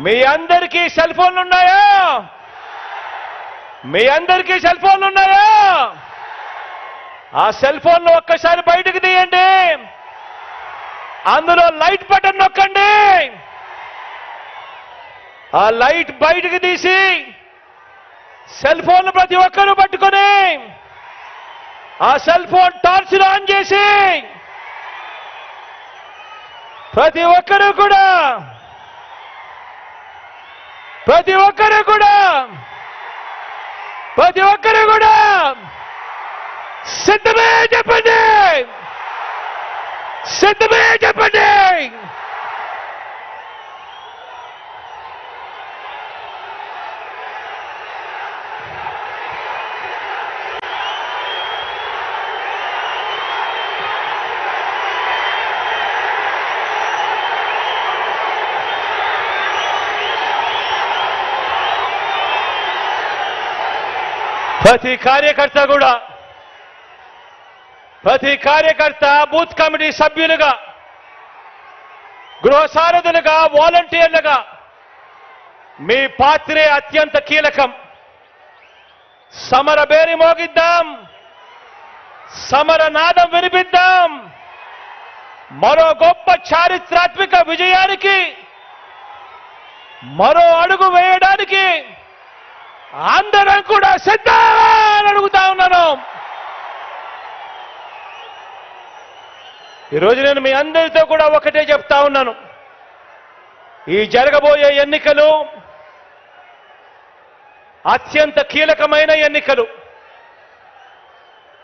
మీ అందరికీ సెల్ ఫోన్లు ఉన్నాయా మీ అందరికీ సెల్ ఫోన్లు ఉన్నాయా ఆ సెల్ ఫోన్లు ఒక్కసారి బయటకు తీయండి. అందులో లైట్ బటన్ నొక్కండి. ఆ లైట్ బయటకు తీసి సెల్ ఫోన్ ప్రతి ఒక్కరూ పట్టుకొని ఆ సెల్ ఫోన్ టార్చ్ ఆన్ చేసి ప్రతి ఒక్కరూ కూడా ప్రతి ఒక్కరు కూడా ప్రతి ఒక్కరు కూడా సిద్ధమే చెప్పండి. సిద్ధమే చెప్పండి. ప్రతి కార్యకర్త కూడా ప్రతి కార్యకర్త బూత్ కమిటీ సభ్యులుగా గృహసారథులుగా వాలంటీర్లుగా మీ పాత్రే అత్యంత కీలకం. సమర బేరి మోగిద్దాం సమర నాదం వినిపిద్దాం. మరో గొప్ప చారిత్రాత్మక విజయానికి మరో అడుగు వేయడానికి అందరం కూడా సిద్ధమా అడుగుతా ఉన్నాను. ఈరోజు నేను మీ అందరితో కూడా ఒకటే చెప్తా ఉన్నాను. ఈ జరగబోయే ఎన్నికలు అత్యంత కీలకమైన ఎన్నికలు.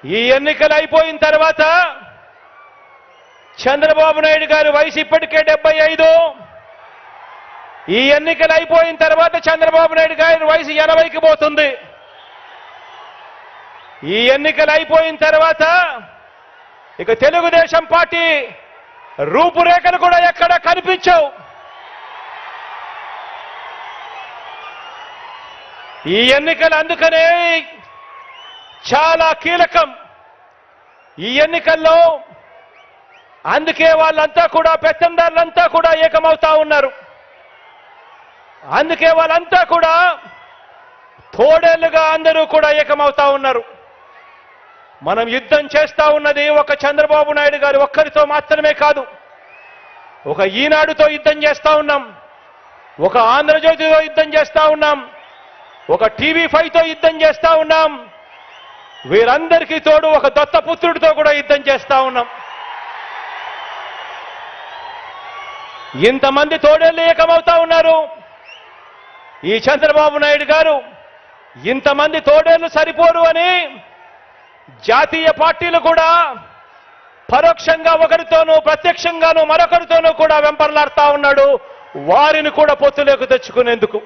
ఈ ఎన్నికలు అయిపోయిన తర్వాత చంద్రబాబు నాయుడు గారు వయసు ఇప్పటికే డెబ్బై ఐదు. ఈ ఎన్నికలు అయిపోయిన తర్వాత చంద్రబాబు నాయుడు గారి వయసు ఎనభైకి పోతుంది. ఈ ఎన్నికలు అయిపోయిన తర్వాత ఇక తెలుగుదేశం పార్టీ రూపురేఖలు కూడా ఎక్కడ కనిపించవు. ఈ ఎన్నికలు అందుకనే చాలా కీలకం. ఈ ఎన్నికల్లో అందుకే వాళ్ళంతా కూడా పెత్తందారులంతా కూడా ఏకమవుతా ఉన్నారు. అందుకే వాళ్ళంతా కూడా తోడేళ్ళుగా అందరూ కూడా ఏకమవుతా ఉన్నారు. మనం యుద్ధం చేస్తా ఉన్నది ఒక చంద్రబాబు నాయుడు గారు ఒక్కరితో మాత్రమే కాదు. ఒక ఈనాడుతో యుద్ధం చేస్తా ఉన్నాం. ఒక ఆంధ్రజ్యోతితో యుద్ధం చేస్తా ఉన్నాం. ఒక టీవీ ఫైవ్తో యుద్ధం చేస్తా ఉన్నాం. వీరందరికీ తోడు ఒక దత్తపుత్రుడితో కూడా యుద్ధం చేస్తా ఉన్నాం. ఇంతమంది తోడేళ్ళు ఏకమవుతా ఉన్నారు. ఈ చంద్రబాబు నాయుడు గారు ఇంతమంది తోడేళ్ళు సరిపోరు అని జాతీయ పార్టీలు కూడా పరోక్షంగా ఒకరితోనూ ప్రత్యక్షంగానూ మరొకరితోనూ కూడా వెంపర్లాడుతా ఉన్నాడు. వారిని కూడా పొత్తులోకి తెచ్చుకునేందుకు.